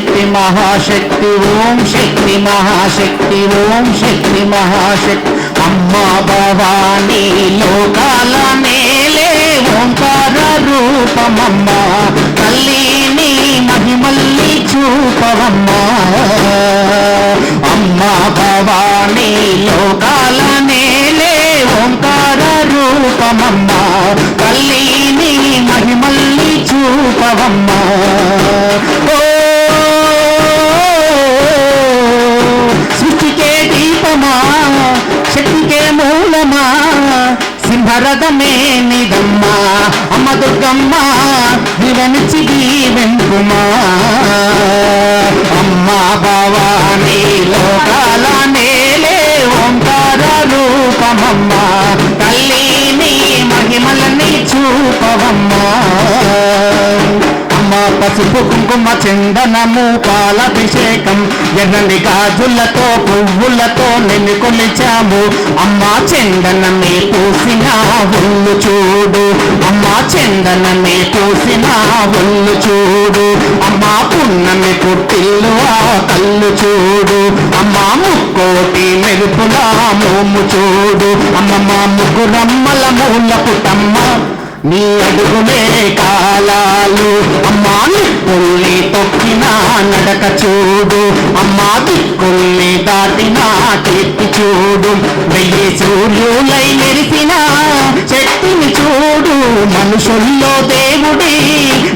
శక్తి మహాశక్తి ఓం శక్తి మహాశక్తి ఓం శక్తి మహాశక్తి. అమ్మా భవానీ లోకాల మేలే ఓంకార రూపమమ్మా. తల్లిని మహిమల్లి చూపవమ్మా. అమ్మా భవానీ లోకాల మేలే ఓంకార రూపమమ్మా. తల్లిని మహిమల్లి చూపవమ్మా. మూలమా శక్తికే మూలమా? సింహరథమే నిదమ్మా? అమ్మ దుర్గమ్మ వివనిచి దీవెంకుమా అమ్మ భవానీ లోకాల నేలే ఓంకార రూపమమ్మ. తల్లిని మహిమలని చూపవమ్మా. అమ్మ పసుపు కుంకుమ చందనము పాలభిషేకం. ఎర్రని గాజులతో పువ్వులతో నిన్ను కొలిచాము. అమ్మా చందనమే పూసిన ఒళ్ళు చూడు. అమ్మా చందనమే పూసిన ఒళ్ళు చూడు. అమ్మా పున్నమి పుట్టిల్లు ఆ కళ్ళు చూడు. అమ్మా ముక్కోటి మెరుపులా మోము చూడు. అమ్మమ్మ ముగ్గురమ్మల మూల పుట్టమ్మ నీ అడుగులే కాలాలు అమ్మా నిప్పుల్ని తొక్కిన నడక చూడు. అమ్మా దిక్కుల్ని దాటిన కీర్తి చూడు. వెయ్యి సూర్యులై మెరిసిన శక్తిని చూడు. మనుషుల్లో దేవుడి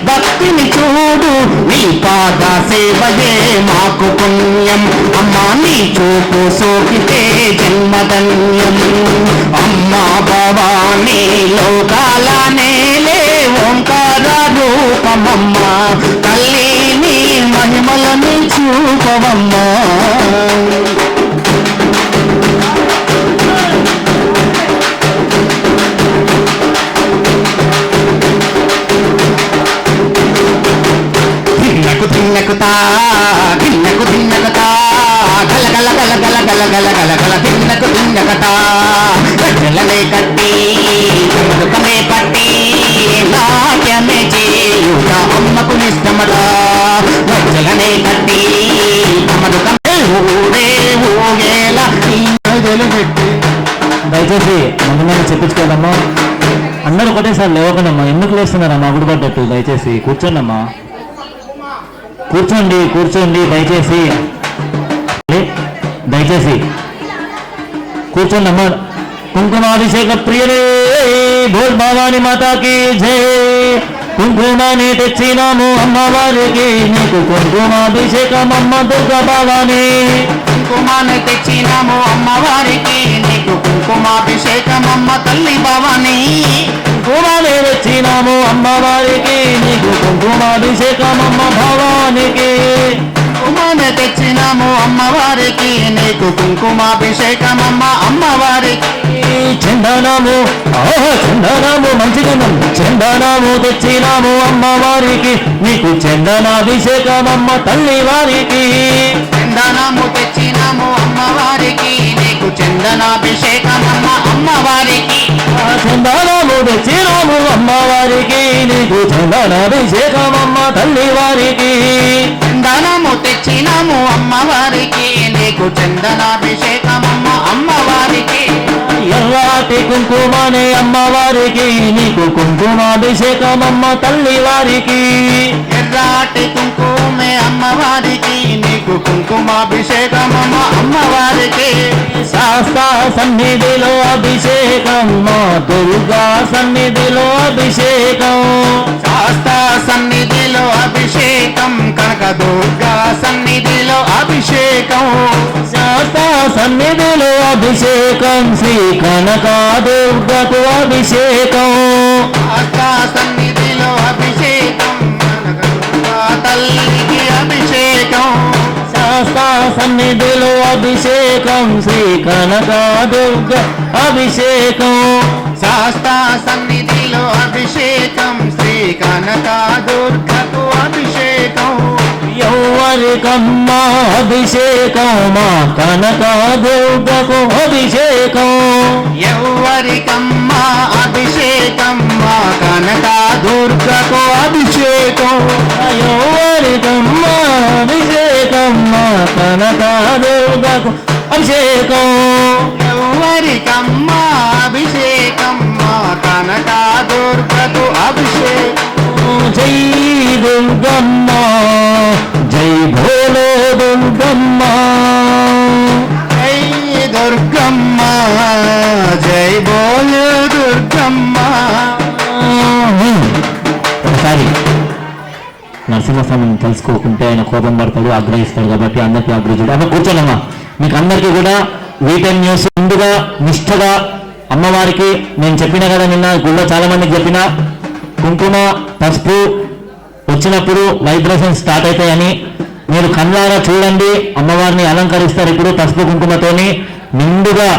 భక్తి భక్తిని చూడు నీ పాద సేవయే మాకు పుణ్యం. అమ్మా నీ చూపు సోకితే జన్మధన్యం. అమ్మా భవానీ లోకాల నేలే ఓంకార రూపమమ్మ. తల్లిని మహిమలని చూపవమ్మా. తిన్నకు తిన్నకు తా గల గల గల గల గల గల గల గల తిన్నకటా గజ్జలనే కట్టి చమరుకమే పట్టి నాట్యమే చేయుట అమ్మకు నిష్టమట గజ్జలనే కట్టి చమరుకమే ఊరే ఊగేల దయచేసి చెప్పించుకోదమ్మా అందరూ ఒకటేసారి లేవకండమ్మా. ఎందుకు లేస్తున్నారమ్మా? గుడిపడ్డట్టు. దయచేసి కూర్చోండమ్మా. కూర్చోండి కూర్చోండి దయచేసి. దయచేసి. కూర్చోండి అమ్మా కుంకుమాభిషేక ప్రియరే భోల్ భవాని మాతాకి జై. కుంకుమాని తెచ్చినాము అమ్మవారికి నీకు కుంకుమాభిషేకం అమ్మ దుర్గా భవాని. కుంకుమాన్ని తెచ్చినాము అమ్మవారికి నీకు కుంకుమాభిషేకం అమ్మ తల్లి భవాని. కుంకుమాని తెచ్చినాము అమ్మవారికి నీకు కుంకుమాభిషేకం అమ్మ కుంకుమాన్ని తెచ్చినాము అమ్మవారికి నీకు కుంకుమాభిషేకం అమ్మ అమ్మవారికి. చందనము చందనము మంచిదనం చందనము తెచ్చినాము అమ్మవారికి నీకు చందనాభిషేకం అమ్మ తల్లి వారికి చందనము తెచ్చినాము అమ్మవారికి నీకు చందనాభిషేకం అమ్మ అమ్మవారికి చందనము తెచ్చినాము అమ్మవారికి నీకు చందనాభిషేకం అమ్మ తల్లి వారికి తెచ్చినాము అమ్మవారికి నీకు చందనాభిషేకం అమ్మ అమ్మవారికి. ఎర్రాటి కుంకుమనే అమ్మవారికి నీకు కుంకుమాభిషేకం అమ్మ తల్లి వారికి ఎర్రాటి కుంకుమే అమ్మవారికి నీకు కుంకుమాభిషేకం అమ్మ అమ్మవారికి. శాస్త్ర సన్నిధిలో అభిషేకం మా దుర్గా సన్నిధిలో అభిషేకం. శాస్త సన్నిధిలో అభిషేకం కనక దుర్గా సన్నిధిలో అభిషేకం శ్రీ కనకాదుర్గకు అభిషేకం. అక్క సన్నిధిలో అభిషేకం సన్నిధిలో అభిషేకం. శ్రీ కనకాదుర్గ అభిషేకం శాస్త్ర సన్నిధిలో అభిషేకం శ్రీ కనకాదుర్గ అభిషేకమ్మా అభిషేకమా కనకాదుర్గకు అభిషేకం. ఎవరికమ్మా అభిషేకమ్మా కనకాదుర్గకు అభిషేకం. ఎవరికమ్మా అభిషేకమ్మా కనకాదుర్గకు అభిషేకం. ఎవరికమ్మా అభిషేకమ్మా కనకాదుర్గకు అభిషేకం. జై దుర్గమ్మా జై భోలో దుర్గమ్మ జై దుర్గమ్మ జై బోలు దుర్గమ్మ ఒకసారి నరసింహస్వామిని తెలుసుకోకుంటే ఆయన కోపం పడతాడు ఆగ్రహిస్తాడు కాబట్టి అందరికీ ఆగ్రహించాడు అమ్మ కూర్చోనమ్మా మీకు అందరికీ కూడా వీటెన్ న్యూస్ ముందుగా నిష్ఠగా అమ్మవారికి నేను చెప్పిన కదా నిన్న గుళ్ళో చాలా మందికి చెప్పిన కుంకుమ పసుపు వచ్చినప్పుడు వైబ్రేషన్ స్టార్ట్ అవుతాయని మీరు కళ్ళారా చూడండి. అమ్మవారిని అలంకరిస్తారు ఇప్పుడు పసుపు కుంకుమతోని. నిండుగా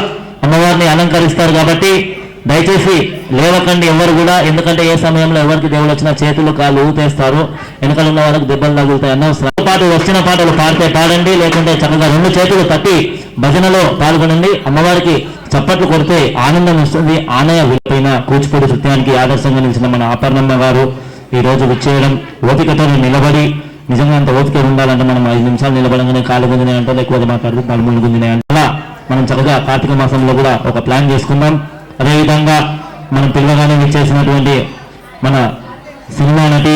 అమ్మవారిని అలంకరిస్తారు కాబట్టి దయచేసి లేవకండి ఎవరు కూడా. ఎందుకంటే ఏ సమయంలో ఎవరికి దేవుడు వచ్చినా చేతులు కాళ్ళు ఊపేస్తారు. వెనకాల ఉన్న వాళ్ళకి దెబ్బలు తగులుతాయి అనవసరం. పాటు వచ్చిన పాటలు పాడితే పాడండి. లేకుంటే చక్కగా రెండు చేతులు తట్టి భజనలో పాల్గొనండి. అమ్మవారికి చప్పట్లు కొడితే ఆనందం వస్తుంది. ఆనయ విలువైన కూచిపూడి నృత్యానికి ఆదర్శంగా నిలిచిన మన అపర్ణమ్మ గారు. ఈ రోజు విచ్చేయడం ఓపికతో నిలబడి నిజంగా అంత ఓపిక ఉండాలంటే మనం ఐదు నిమిషాలు నిలబడంగానే కాలు గుంజినాయి అంటే ఎక్కువ మాట్లాడుతూ పదమూడు గుంజినాయి అంటే అలా మనం చక్కగా కార్తీక మాసంలో కూడా ఒక ప్లాన్ చేసుకుందాం. అదేవిధంగా మనం పిల్లగానే విచ్చేసినటువంటి మన సినిమా నటి